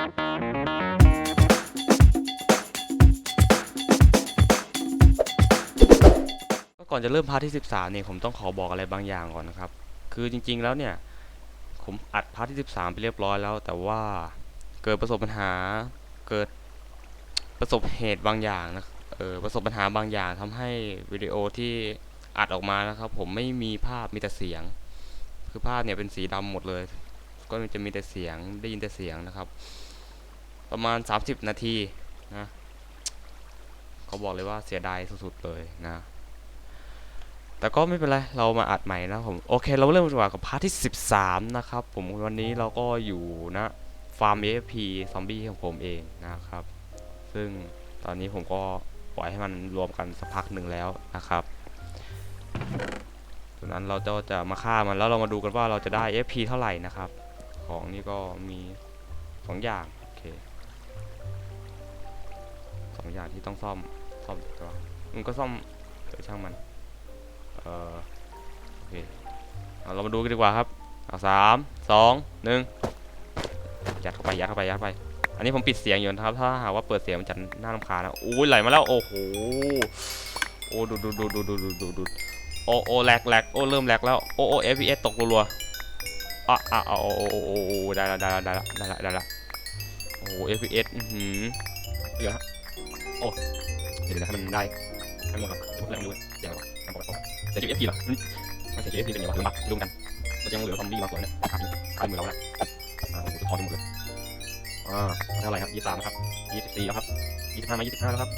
ก่อนจะเริ่มพาร์ทที่ 13เนี่ยผมต้องขอบอกอะไรบางอย่างก่อนนะครับ คือจริงๆแล้วเนี่ยผมอัดพาร์ทที่ 13 ไปเรียบร้อยแล้ว แต่ว่าเกิดประสบปัญหาเกิดประสบเหตุบางอย่างนะเออประสบปัญหาบางอย่างทำให้วิดีโอที่อัดออกมานะครับ ผมไม่มีภาพมีแต่เสียง คือภาพเนี่ยเป็นสีดำหมดเลย ก็จะมีแต่เสียงได้ยินแต่เสียงนะครับ ประมาณ 30 นาทีนะเขาบอกเลยว่าเสียดายสุดๆเลยนะ แต่ก็ไม่เป็นไร เรามาอัดใหม่นะผม โอเค เราเริ่มดีกว่ากับพาร์ทที่ 13 นะครับ ผมวันนี้เราก็อยู่นะฟาร์ม AFP ซอมบี้ของผมเองนะครับ ซึ่งตอนนี้ผมก็ปล่อยให้มันรวมกันสักพักหนึ่งแล้วนะครับดังนั้นเราจะจะมาฆ่ามันแล้วเรามาดูกันว่าเราจะได้ FP เท่าไหร่นะครับ ของนี่ก็มีสองอย่าง โอเคสองอย่างที่ต้องซ่อมซ่อมตัวมันก็ซ่อมเดี๋ยวช่างมันเออโอเคเอาเรามาดูกันดีกว่าครับเอาสามสองหนึ่งยัดเข้าไปยัดเข้าไปยัดเข้าไป อันนี้ผมปิดเสียงอยู่นะครับ ถ้าหากว่าเปิดเสียงมันจะน่ารำคาญนะอุ้ยไหลมาแล้วโอ้โหโอ้ดูดูดูดูดูดูดูดูโอ้โอ้แหลกแหลกโอ้เริ่มแหลกแล้วโอ้โอ้ FPS ตกรัวๆอะอะอะโอ้โอ้โอ้โอ้โอ้ได้ละได้ละได้ละได้ละได้ละโอ้ FPS อือหือเดี๋ยวฮะ โอ้เดี๋ยวเดี๋ยวให้มันได้ให้มันหมดก่อนเดี๋ยวมเริ่มดูเดี๋ยวก่อนทำปกติเสียชีวิต FP เหรออืมมันเสียชีวิต FP เป็นไงวะลืมปะลืมกันมันยังเหลือซอมบี้บาสวนเนี่ยครับใกล้มือเราแล้วอ่าโอ้โหทองทั้งหมดเลยอ่าเท่าไหร่ครับยี่สิบสามครับยี่สิบสี่แล้วครับยี่สิบห้ามายี่สิบห้าแล้วครับ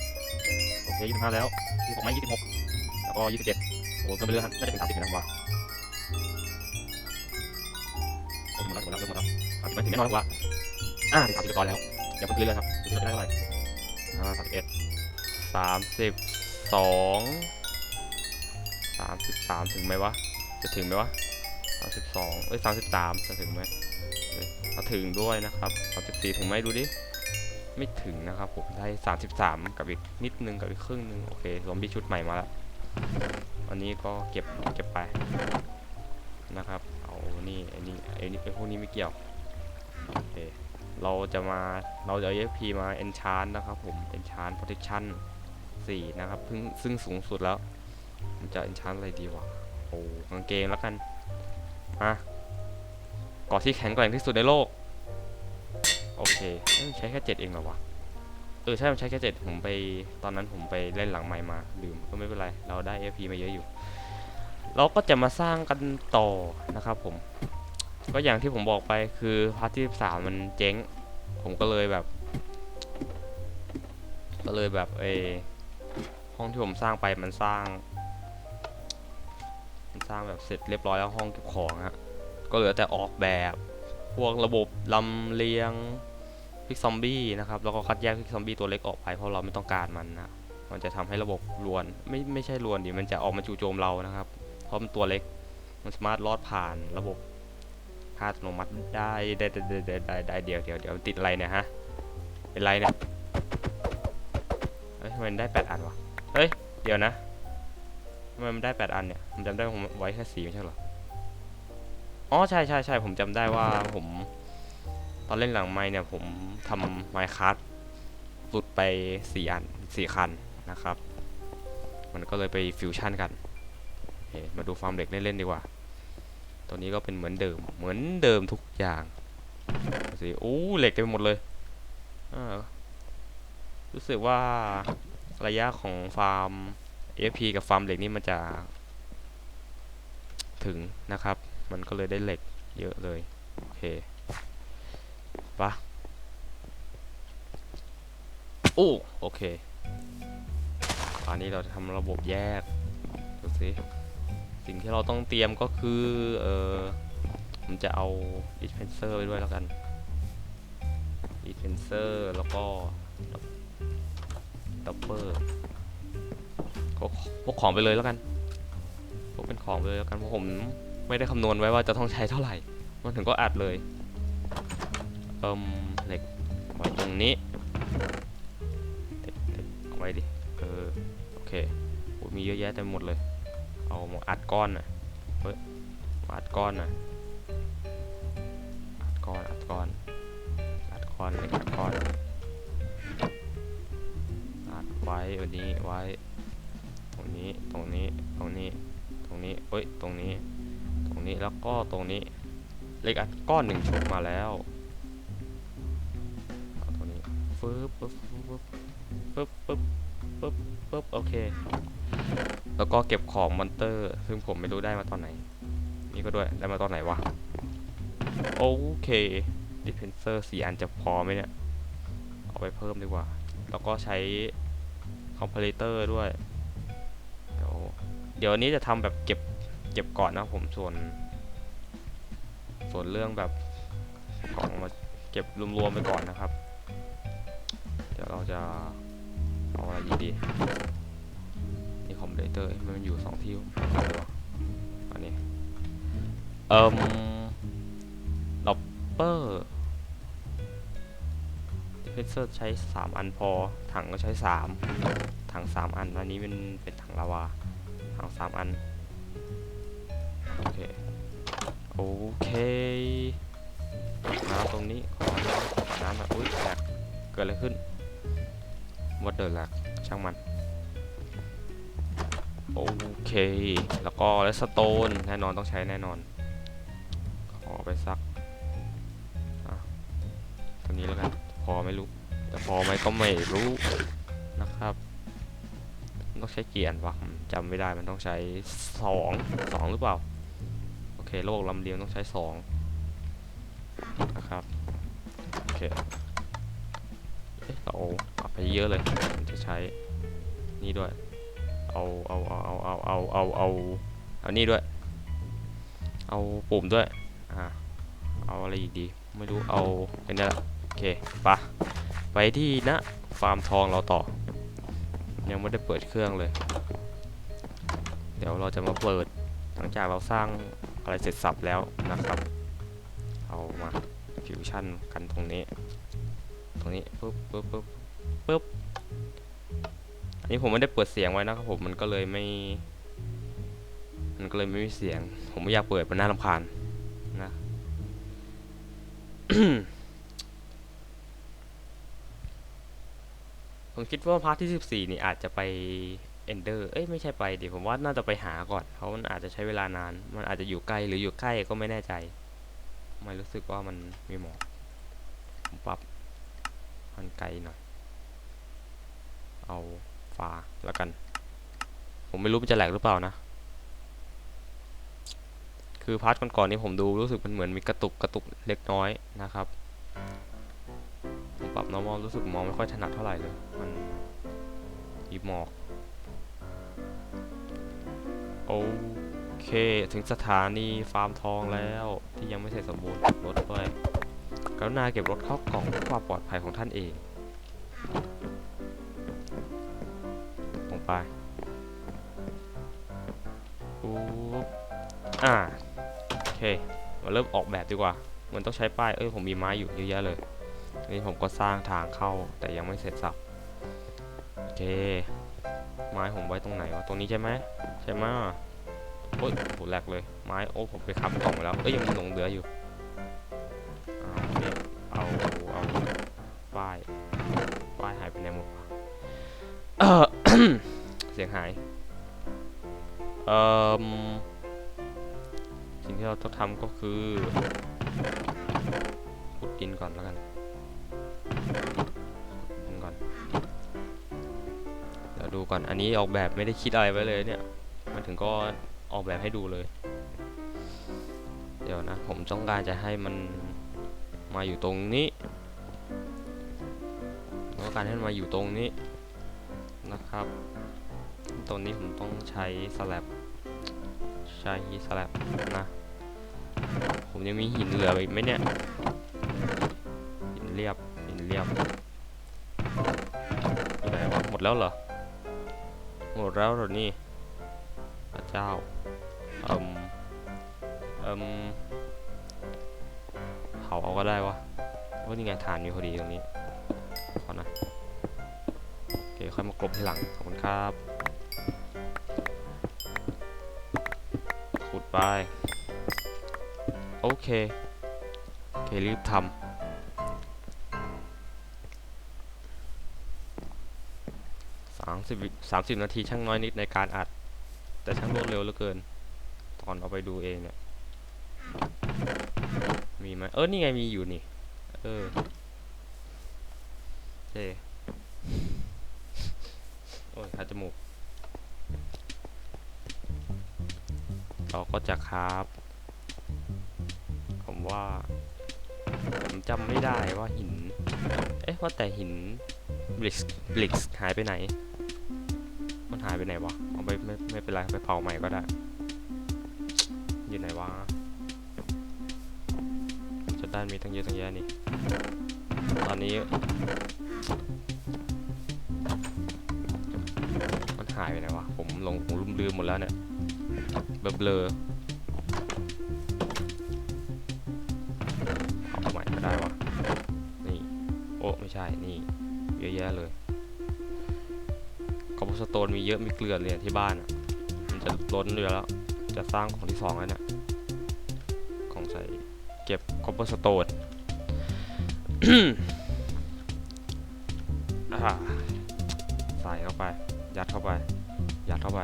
โอเคยี่สิบห้าแล้วยี่สิบหกมายี่สิบหกแล้วก็ยี่สิบเจ็ดโอ้โหเกินไปเรื่อยครับน่าจะเป็นสามสิบนะครับว่าโอ้หมดแล้วหมดแล้วหมดแล้วสามสิบไม่ถึงแน่นอนแล้วว่าอ่าถึงสามสิบก่อนแล้วอย่าเพิ่งเรื่อยๆครับดูที่เราจะได้เท่าไหร่อ่าสามสิบเอ็ด สามสิบสองสามสิบสามถึงไหมวะ จะถึงไหมวะสามสิบสองเอ้ยสามสิบสามจะถึงไหมเฮ้าถึงด้วยนะครับสามสิบสี่ถึงไหมดูดิ ไม่ถึงนะครับผมได้สามสิบสามกับอีกนิดนึงกับอีกครึ่งนึงโอเคซอมบี้ชุดใหม่มาแล้วอันนี้ก็เก็บเก็บไปนะครับ เอานี่ไอ้นี่ไอ้นี่ไอ้พวกนี้ไม่เกี่ยวโอเคเราจะมาเราจะเอา EXP มา enchant นะครับผม enchant protection 4 นะครับเพิ่งซึ่งสูงสุดแล้ว มันจะ enchant อะไรดีวะโอ้กางเกงแล้วกันอะเกาะที่แข็งแกร่งที่สุดในโลก โอเคใช้แค่เจ็ดเองเหรอวะเออใช่มันใช้แค่เจ็ดผมไปตอนนั้นผมไปเล่นหลังไมค์มาลืมก็ไม่เป็นไร เราได้ FP มาเยอะอยู่ เราก็จะมาสร้างกันต่อนะครับผม ก็อย่างที่ผมบอกไปคือพาร์ทที่สามมันเจ๊ง ผมก็เลยแบบ ก็เลยแบบเอ ห้องที่ผมสร้างไปมันสร้าง มันสร้างแบบเสร็จเรียบร้อยแล้วห้องเก็บของฮะก็เหลือแต่ออกแบบพวกระบบลำเลียงพิกซอมบี้นะครับแล้วก็คัดแยกพิกซอมบี้ตัวเล็กออกไปเพราะเราไม่ต้องการมันนะมันจะทำให้ระบบรวนไม่ไม่ใช่รวนดิมันจะออกมาจู่โจมเรานะครับ เพราะมันตัวเล็กมันสามารถลอดผ่านระบบอัตโนมัติได้ได้ได้ได้ได้ได้เดี๋ยวเดี๋ยวเดี๋ยวติดอะไรเนี่ยฮะเป็นไรเนี่ยเฮ้ยทำไมมันได้แปดอันวะ เฮ้ย เดี๋ยวนะทำไมมันได้แปดอันเนี่ย ผมจำได้ผมไว้แค่สี่ไม่ใช่เหรอ อ๋อใช่ใช่ใช่ผมจำได้ว่าผม ตอนเล่นหลังไม้เนี่ย ผมทำไมคัสหลุดไปสี่อันสี่คันนะครับ มันก็เลยไปฟิวชั่นกันโอเคมาดูฟาร์มเหล็กเล่นๆดีกว่า ตัวนี้ก็เป็นเหมือนเดิม เหมือนเดิมทุกอย่างดูสิโอ้เหล็กเต็มไปหมดเลยอ่ารู้สึกว่า ระยะของฟาร์ม FP กับฟาร์มเหล็กนี่มันจะถึงนะครับ มันก็เลยได้เหล็กเยอะเลย โอเคปะโอ้โอเคอันนี้เราจะทำระบบแยก ดูสิ สิ่งที่เราต้องเตรียมก็คือ เออผมจะเอา dispenser ไปด้วยแล้วกัน dispenser แล้วก็ ดับเบิลก็พวกของไปเลยแล้วกันพวกเป็นของไปเลยแล้วกันเพราะผมไม่ได้คำนวณไว้ว่าจะต้องใช้เท่าไหร่ มันถึงก็อัดเลย เอิ่มเหล็กไว้ตรงนี้เหล็กเหล็กเอาไว้ดิ เออ โอเคอ้ยมีเยอะแยะเต็มหมดเลย เอามาอัดก้อนน่ะ เฮ้ยมาอัดก้อนน่ะ อัดก้อน อัดก้อน อัดคอนเหล็กอะคอนอัด ไว้วันนี้ไว้ ตรงนี้ตรงนี้ตรงนี้ตรงนี้เอ้ยตรงนี้ ตรงนี้แล้วก็ตรงนี้เล็กอัดก้อนหนึ่งชุดมาแล้วตรงนี้ฟึบฟึบฟึบฟึบฟึบฟึบฟึบโอเค แล้วก็เก็บของมอนเตอร์ ซึ่งผมไม่รู้ได้มาตอนไหน นี่ก็ด้วยได้มาตอนไหนวะโอเคดิเพนเซอร์สี่อันจะพอไหมเนี่ย เอาไปเพิ่มดีกว่า แล้วก็ใช้ อมเพลเตอร์ด้วย เดี๋ยวเดี๋ยวนี้จะทำแบบเก็บเก็บก่อนนะผมส่วน ส่วนเรื่องแบบของมาเก็บรวมๆไปก่อนนะครับ เดี๋ยวเราจะเอาอะไรดีดีนี่คอมเพลเตอร์มันอยู่สองที่เอาดีกว่าอันนี้เอ่มล็อปเปอร์ เพนเซอร์ใช้ 3 อันพอ ถังก็ใช้ 3 ถัง 3 อัน อันนี้เป็นเป็นถังลาวา ถัง 3 อัน โอเค โอเคน้ำตรงนี้ ขอน้ำขอน้ำหน่อยอุ้ยแหลกเกิดอะไรขึ้นวัดเดินแหลกช่างมัน โอเค แล้วก็เลสโตน แน่นอนต้องใช้แน่นอน ขอไปสัก อะตัวนี้แล้วกัน พอไม่รู้ แต่พอไหมก็ไม่รู้นะครับต้องใช้เกียร์วะจำไม่ได้มันต้องใช้สองสองหรือเปล่า โอเคโลกลำเลียงต้องใช้สองนะครับโอเคเอ๊ะเราเอาไปเยอะเลยจะใช้นี่ด้วย เอาเอาเอาเอาเอาเอาเอาเอาเอานี่ด้วย เอาปุ่มด้วยอ่าเอาอะไรอีกดี ไม่รู้เอาอันนี้แหละ อเคปะไปที่นะฟาร์มทองเราต่อ ยังไม่ได้เปิดเครื่องเลย เดี๋ยวเราจะมาเปิดหลังจากเราสร้างอะไรเสร็จสับแล้วนะครับ เอามาฟิวชั่นกันตรงนี้ ตรงนี้ปุ๊บปุ๊บปุ๊บปุ๊บอันนี้ผมไม่ได้เปิดเสียงไว้นะครับผมมันก็เลยไม่ มันก็เลยไม่มีเสียง ผมไม่อยากเปิดมันน่ารำคาญนะ ผมคิดว่าพาร์ทที่ 14 นี่อาจจะไปเอนเดอร์ เอ้ยไม่ใช่ไปดิผมว่าน่าจะไปหาก่อน เพราะมันอาจจะใช้เวลานาน มันอาจจะอยู่ไกลหรืออยู่ใกล้ก็ไม่แน่ใจไม่รู้สึกว่ามันมีหมอกผมปรับมันไกลหน่อย เอาฟ้าแล้วกัน ผมไม่รู้มันจะแหลกหรือเปล่านะ คือพาร์ทก่อนๆนี้ผมดูรู้สึกมันเหมือนมีกระตุกกระตุกเล็กน้อยนะครับ ปรับ normal รู้สึกมองไม่ค่อยถนัดเท่าไหร่เลย มันมีหมอก โอเค ถึงสถานีฟาร์มทองแล้วที่ยังไม่เสร็จสมบูรณ์รถด้วยกรุณาเก็บรถเข้ากล่องเพื่อความปลอดภัยของท่านเองลงไปปุ๊บอ่า โอเค มาเริ่มออกแบบดีกว่า มันต้องใช้ป้าย เอ้ย ผมมีไม้อยู่เยอะแยะเลย นี่ผมก็สร้างทางเข้าแต่ยังไม่เสร็จสับโอเค ไม้ผมไว้ตรงไหนวะตรงนี้ใช่ไหมใช่ไหมโอ้ยโหแหลกเลยไม้โอ้ผมไปค้ำกล่องไปแล้วเอ้ยยังมีหลงเหลืออยู่อ่าเอาเอาป้ายป้ายหายไปไหนหมดเออเสียงหายเอ่อสิ่งที่เราต้องทำก็คือขุดดินก่อนแล้วกัน ก่อน อันนี้ออกแบบไม่ได้คิดอะไรไว้เลยเนี่ย มาถึงก็ออกแบบให้ดูเลย เดี๋ยวนะ ผมต้องการจะให้มันมาอยู่ตรงนี้ต้องการให้มันมาอยู่ตรงนี้นะครับ ตรงนี้ผมต้องใช้สแลบใช้สแลบนะ ผมยังมีหินเหลืออีกไหมเนี่ย หินเรียบ หินเรียบอยู่ไหนวะหมดแล้วเหรอ หมดแล้วหรอนี่พระเจ้าเอิมเอิมเผาเอาก็ได้วะว่านี่ไงฐานมีพอดีตรงนี้ขอนะโอเคค่อยมากลบทีหลังขอบคุณครับขุดไปโอเคโอเครีบทำ งสิบสามสิบนาทีช่างน้อยนิดในการอัด แต่ช่างรวดเร็วเหลือเกิน ตอนเอาไปดูเองเนี่ย มีไหมเออ นี่ไงมีอยู่นี่ เออเจโอ้ยคัดจมูก เราก็จะคราบผมว่า ผมจำไม่ได้ว่าหิน เอ๊ะ ว่าแต่หินบลิกบลิกหายไปไหน มันหายไปไหนวะเอาไปไม่ไม่เป็นไรไปเผาใหม่ก็ได้ อยู่ไหนวะจะได้มีทั้งเยอะทั้งแยะนี่ ตอนนี้ มันหายไปไหนวะ ผมหลงผมลืมลืมหมดแล้วเนี่ยเบลอเบลอเอาใหม่ก็ได้วะนี่ โอ้ไม่ใช่ นี่ เยอะแยะเลย อมโพสโตนมีเยอะมีเกลือนเลยที่บ้านอะ มันจะล้นอยู่แล้ว จะสร้างของที่สองแล้วเนี่ย ของใส่เก็บคอมโพสโตนอ่าใส่เข้าไป ยัดเข้าไป ยัดเข้าไป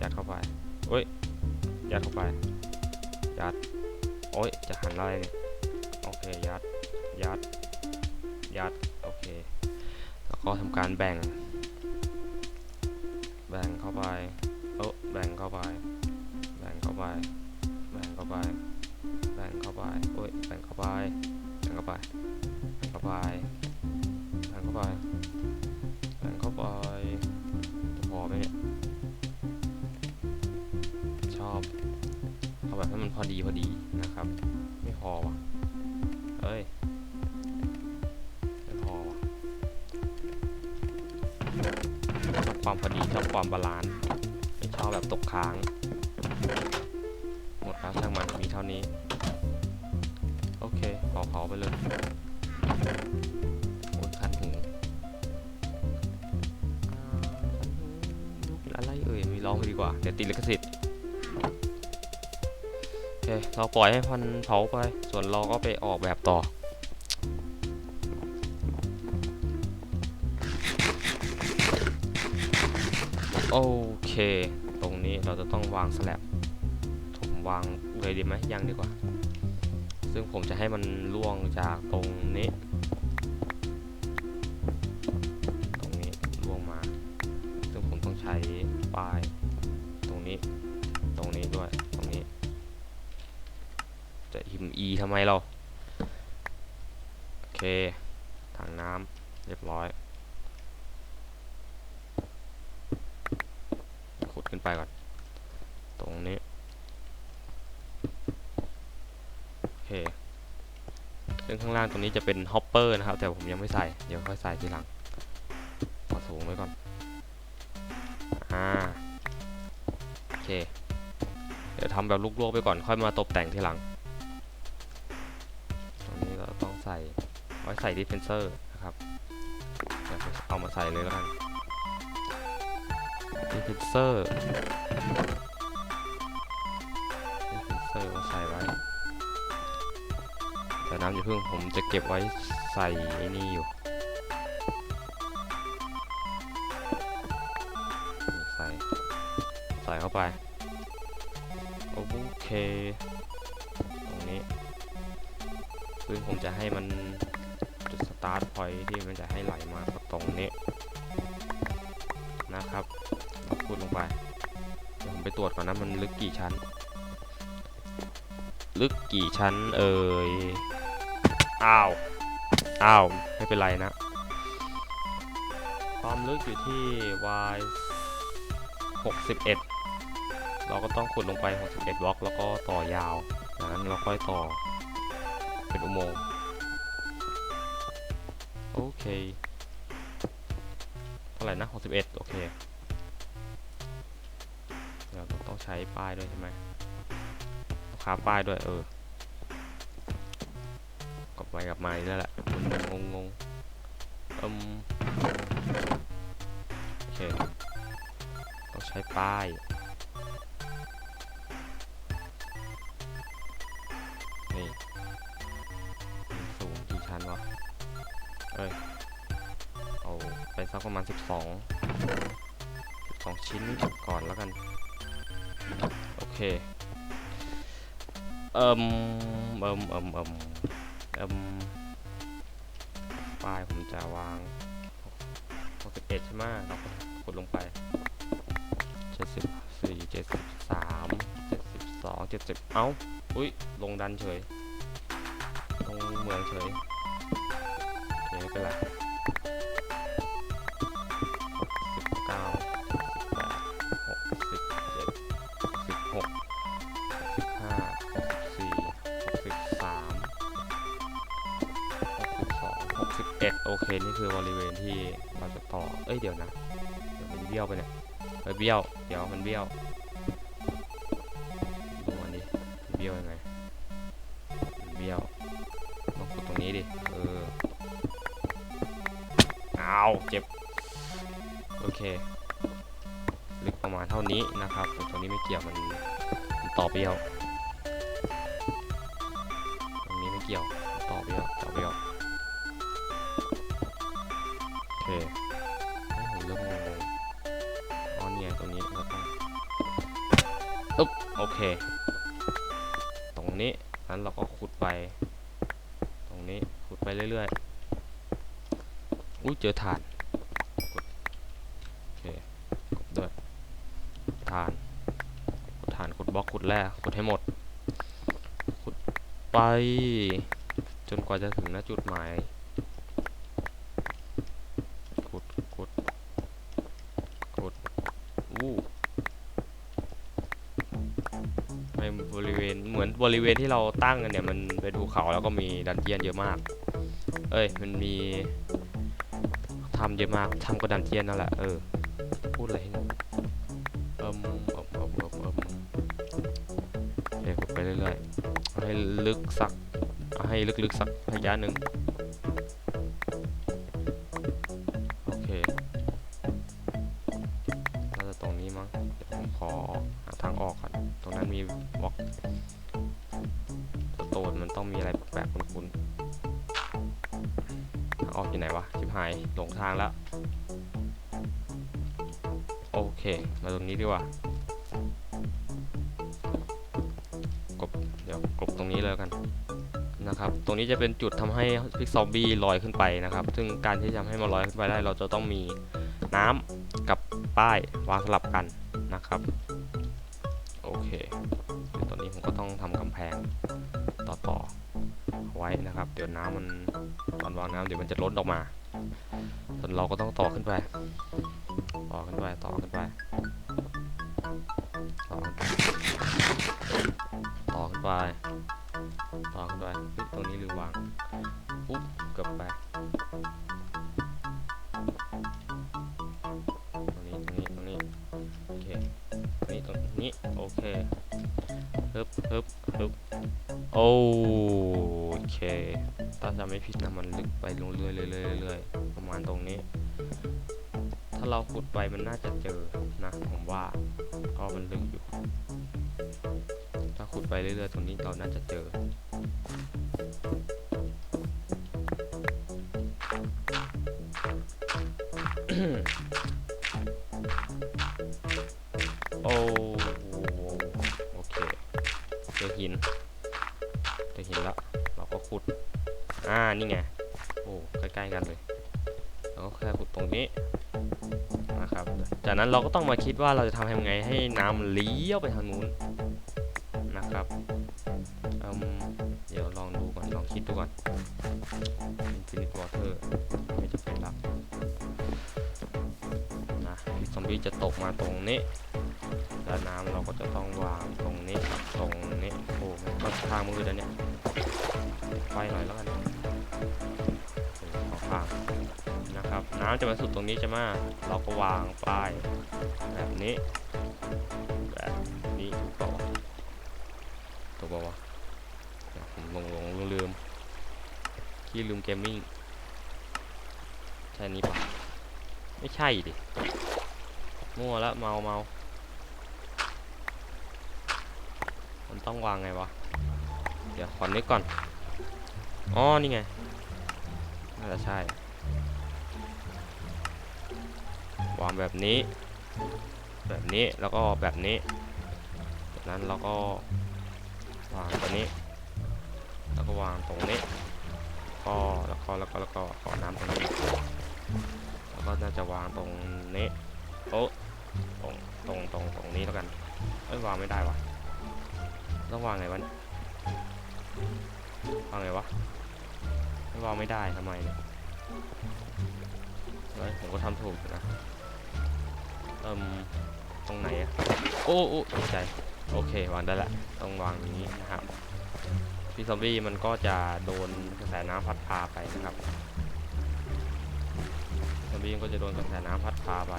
ยัดเข้าไปเอ้ย ยัดเข้าไป ยัด โอ้ย จะหันอะไรเนี่ย โอเค ยัด ยัด ยัด โอเค แล้วก็ทำการแบ่ง บ่งเข้าไปเออแบ่งเข้าไป แบ่งเข้าไป แบ่งเข้าไป แบ่งเข้าไปโอ้ย แบ่งเข้าไป แบ่งเข้าไป แบ่งเข้าไป แบ่งเข้าไป แบ่งเข้าไปจะพอไหมเนี่ย ชอบ เอาแบบให้มันพอดีพอดีนะครับ ไม่พอว่ะเอ้ย ความพอดีชอบความบาลานซ์ไม่ชอบแบบตกค้าง หมดแล้วช่างมันมีเท่านี้ โอเคเผาเผาไปเลยโอ้ยคันหูคันหูลูกอะไรเอ่ยมีร้องไปดีกว่า เดี๋ยวติดลิขสิทธิ์โอเคเราปล่อยให้พันเผาไป ส่วนเราก็ไปออกแบบต่อ โอเค ตรงนี้เราจะต้องวางสแลบผมวางเลยดีไหมยังดีกว่า ซึ่งผมจะให้มันล่วงจากตรงนี้ ตรงนี้ล่วงมา ซึ่งผมต้องใช้ป้าย ตรงนี้ ตรงนี้ด้วย ตรงนี้ จะหิม E ทำไมเรา โอเค ถังน้ำเรียบร้อย ขึ้นไปก่อน ตรงนี้ โอเคซึ่งข้างล่างตรงนี้จะเป็นฮอปเปอร์นะครับ แต่ผมยังไม่ใส่ เดี๋ยวค่อยใส่ทีหลังขอสูงไว้ก่อน อ่า โอเค เดี๋ยวทำแบบลูกๆไปก่อน ค่อยมาตกแต่งทีหลัง ตรงนี้เราต้องใส่ ไว้ใส่ดิฟเฟนเซอร์นะครับ เอามาใส่เลยแล้วกัน ดิฟเฟนเซอร์ดิฟเฟนเซอร์ก็ใส่ไว้แต่น้ำอย่าเพิ่งผมจะเก็บไว้ใส่ไอ้นี่อยู่ ใส่ ใส่เข้าไป โอเค ตรงนี้ซึ่งผมจะให้มันจุดสตาร์ทพอยที่มันจะให้ไหลมาตรงนี้นะครับ ขุดลงไป เดี๋ยวผมไปตรวจก่อนนะมันลึกกี่ชั้น ลึกกี่ชั้นเอ่ย อ้าว อ้าว ไม่เป็นไรนะ ความลึกอยู่ที่ y 61 เราก็ต้องขุดลงไป 61บล็อก แล้วก็ต่อยาวจากนั้นเราค่อยต่อ เป็นอุโมงค์ โอเค เท่าไหร่นะ 61 โอเคเดี๋ยวเรา ต้องใช้ป้ายด้วยใช่ไหมต้องค้าป้ายด้วยเออกลับไปกลับมาอีกแล้วแหละมันงงงงอืมโอเคต้องใช้ป้ายนี่มันสูงกี่ชั้นวะเอ้ยเอาไปสักประมาณ 12สองชิ้นก่อนแล้วกัน โอเค เอิมเอิมเอิมเอิมเอิมป้ายผมจะวาง61ใช่ไหมเราก็กดลงไป74 73 72 70เอ้า อุ้ย ลงดันเฉย ลงเมืองเฉย โอเคไม่เป็นไร คือบริเวณที่เราจะต่อ เอ้ยเดี๋ยวนะ เดี๋ยวมันเบี้ยวไปเนี่ยเฮ้ยเบี้ยว เดี๋ยวมันเบี้ยวดูอันนี้เบี้ยวยังไงเบี้ยวต้องกดตรงนี้ดิ เออเอาเจ็บ โอเค ลึกประมาณเท่านี้นะครับต่ตรงนี้ไม่เกี่ยวมันมันต่อเบี้ยว ตรงนี้ไม่เกี่ยว ต่อเบี้ยว ต่อเบี้ยว เค ตรงนี้นั้นเราก็ขุดไป ตรงนี้ขุดไปเรื่อยๆ อุ้ยเจอถ่านโอเคกดด้วยถ่านขุดถ่านขุดบล็อกขุดแร่ขุดให้หมด ขุดไป จนกว่าจะถึงณจุดหมาย บริเวณที่เราตั้งกันเนี่ยมันเป็นภูเขาแล้วก็มีดันเจียนเยอะมาก เอ้ยมันมีทำเยอะมากทำก็ดันเจียนนั่นแหละเออพูดอะไรให้งงเอิมเอิมเอิมเอิมเอิมโอเคขุดไปเรื่อยๆให้ลึกสักให้ลึกๆสักระยะหนึ่งโอเคน่าจะตรงนี้มั้งเดี๋ยวผมขอหาทางออกก่อนตรงนั้นมีบล็อก ต้องมีอะไรแปลกๆคุ้นๆทางออกอยู่ไหนวะ ชิบหายหลงทางแล้ว โอเค มาตรงนี้ดีกว่ากบเดี๋ยวกบตรงนี้เลยกันนะครับ ตรงนี้จะเป็นจุดทำให้พิกซอมบี้ลอยขึ้นไปนะครับ ซึ่งการที่จะทำให้มันลอยขึ้นไปได้ เราจะต้องมีน้ำกับป้ายวางสลับกันนะครับ เดี๋ยวน้ำมันตอนวางน้ำเดี๋ยวมันจะล้นออกมาส่วนเราก็ต้องต่อขึ้นไป ต่อขึ้นไปต่อขึ้นไปต่อขึ้นไปต่อขึ้นไปต่อขึ้นไปเฮ้ยตรงนี้ลืมวางปุ๊บเกือบไปตรงนี้ตรงนี้ตรงนี้โอเคตรงนี้ตรงนี้โอเคฮึบฮึบฮึบโอเค ถ้าจำไม่ผิดนะมันลึกไปลงเรื่อยๆเรื่อยๆเรื่อยประมาณตรงนี้ ถ้าเราขุดไปมันน่าจะเจอนะผมว่าก็มันลึกอยู่ ถ้าขุดไปเรื่อยๆตรงนี้เราน่าจะเจอ โอ้ใกล้ๆกันเลยเราก็แค่ขุดตรงนี้นะครับ จากนั้นเราก็ต้องมาคิดว่าเราจะทำยังไงให้น้ำเลี้ยวไปทางนู้นนะครับเดี๋ยวลองดูก่อนลองคิดดูก่อน Infinite Water ไม่จะเป็นหลักนะซอมบี้จะตกมาตรงนี้แล้วน้ำเราก็จะต้องวางตรงนี้ตรงนี้โอ้มันก็ทางมือแล้วเนี่ยไฟหน่อยแล้วกัน เออขอข้างนะครับ น้ำจะมาสุดตรงนี้ใช่ไหมเราก็วางป้ายแบบนี้ แบบนี้ถูกเปล่าวะถูกเปล่าวะผมงลงลืมขี้ลืมเกมมิ่งใช่นี้ปะไม่ใช่ดิมั่วแล้วเมาเมามันต้องวางไงวะ เดี๋ยวขอนึกก่อน อ๋อ นี่ไงาจะใช่ วางแบบนี้ แบบนี้แล้วก็แบบนี้จากนั้นเราก็วางตัวนี้ แล้วก็วางตรงนี้ก็แล้วก็แล้วก็แล้วก็ขอน้ำตรงนี้แล้วก็น่าจะวางตรงนี้โอ้ตรงตรงตรงตรงนี้แล้วกันเอ้ยวางไม่ได้วะต้องวางไงวะวางไงวะ วางไม่ได้ทำไมเนี่ยเฮ้ยผมก็ทำถูกนะเอิ่มตรงไหนอะโอ้โอ้ตกใจโอเควางได้ละต้องวางอย่างนี้นะครับพี่ซอมบี้มันก็จะโดนกระแสน้ำพัดพาไปนะครับซอมบี้ก็จะโดนกระแสน้ำพัดพาไป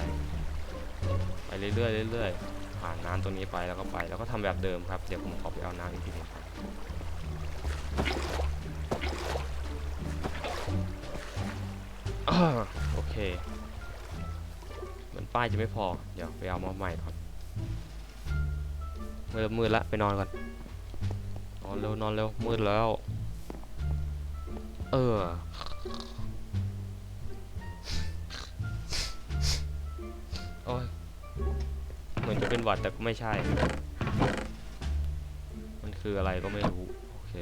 ไปเรื่อยๆเรื่อยๆผ่านน้ำตรงนี้ไปแล้วก็ไป แล้วก็ทำแบบเดิมครับ เดี๋ยวผมขอไปเอาน้ำอีกทีหนึงครับ โอเคเหมือนป้ายจะไม่พอ เดี๋ยวไปเอามาใหม่ก่อนเริ่มมืดละไปนอนก่อนนอนเร็วนอนเร็วมืดแล้ว เออโอ้ยเหมือนจะเป็นหวัดแต่ก็ไม่ใช่ มันคืออะไรก็ไม่รู้ โอเค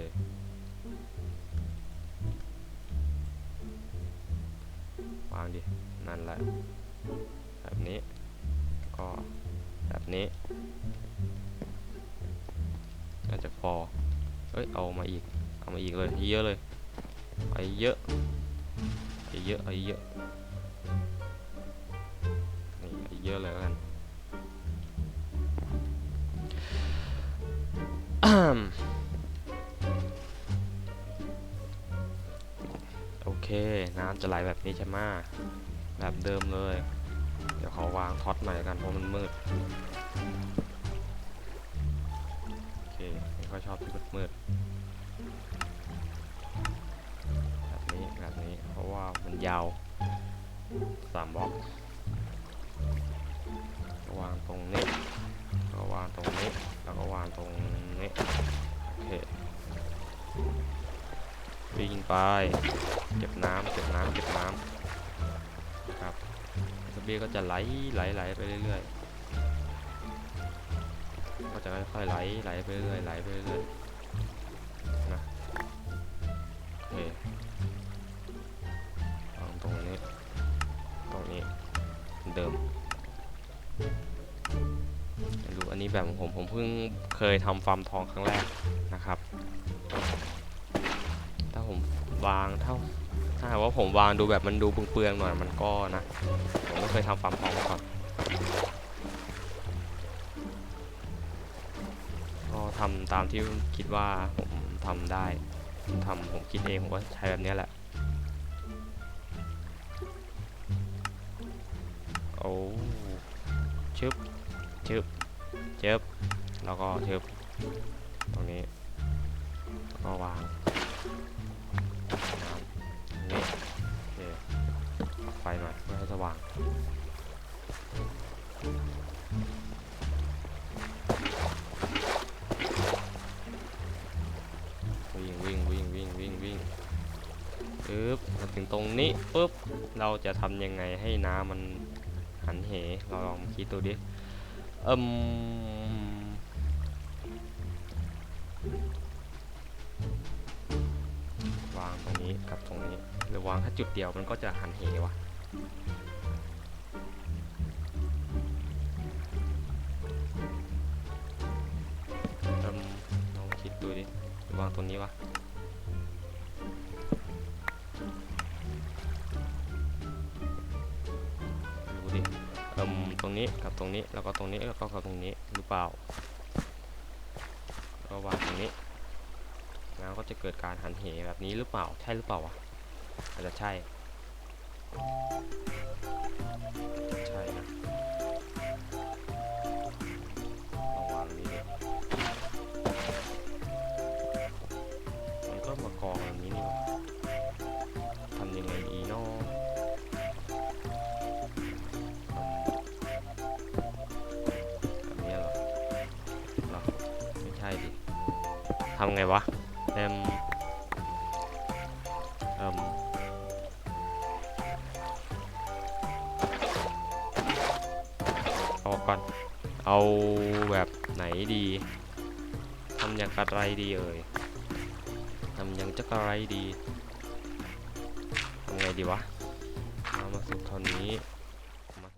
วางดิ นั่นแหละ แบบนี้ ก็แบบนี้ น่าจะพอ เอ้ย เอามาอีก เอามาอีกเลย เยอะเลยเอเยอะเอเยอะเอาเยอะ นี่เอเยอะเลยกันโเค น้ำจะไหลแบบนี้ใช่ไหมแบบเดิมเลย เดี๋ยวเขาวางท็อตใหม่กันเพราะมันมืด โอเคไม่ค่อยชอบที่มืดๆแบบนี้แบบนี้เพราะว่ามันยาวสามบล็อกวางตรงนี้แล้วก็วางตรงนี้ แล้วก็วางตรงนี้ โอเค วิ่งไป เก็บน้ำเก็บน้ำเก็บน้ำครับสเบียก็จะไหลไหลไหลไปเรื่อยๆ ก็จะค่อยๆไหลไหลไปเรื่อยไหลไปเรื่อยนะโอเคตรงนี้ ตรงนี้เดิมไม่รู้อันนี้แบบของผมผมเพิ่งเคยทำฟาร์มทองครั้งแรก วางเท่า ถ้าหากว่าผมวางดูแบบมันดูเปลืองๆหน่อยมันก็นะ ผมไม่เคยทำฟาร์มทองมาก่อนก็ทำตามที่คิดว่าผมทำได้ทำผมคิดเองผมก็ใช้แบบนี้แหละ โอ้ชึบชึบเจิบแล้วก็ชึบ ปึ๊บมาถึงตรงนี้ปุ๊บเราจะทำยังไงให้น้ำมันหันเหเราลองคิดดูดิเอิมวางตรงนี้กับตรงนี้หรือวางแค่จุดเดียวมันก็จะหันเหวะเอิมลองคิดดูดิวางตรงนี้วะ รงนี้กับตรงนี้แล้วก็ตรงนี้แล้วก็กับตรงนี้หรือเปล่าแล้วก็วางตรงนี้แล้วก็จะเกิดการหันเหแบบนี้หรือเปล่าใช่หรือเปล่าวะอาจจะใช่ำไงวะเอ็มเอ็มก่อน เอาแบบไหนดีทำอย่างไรดีเอ่ยทำอย่างจะกระไรดีทำไงดีวะเอามาสุดเท่านี้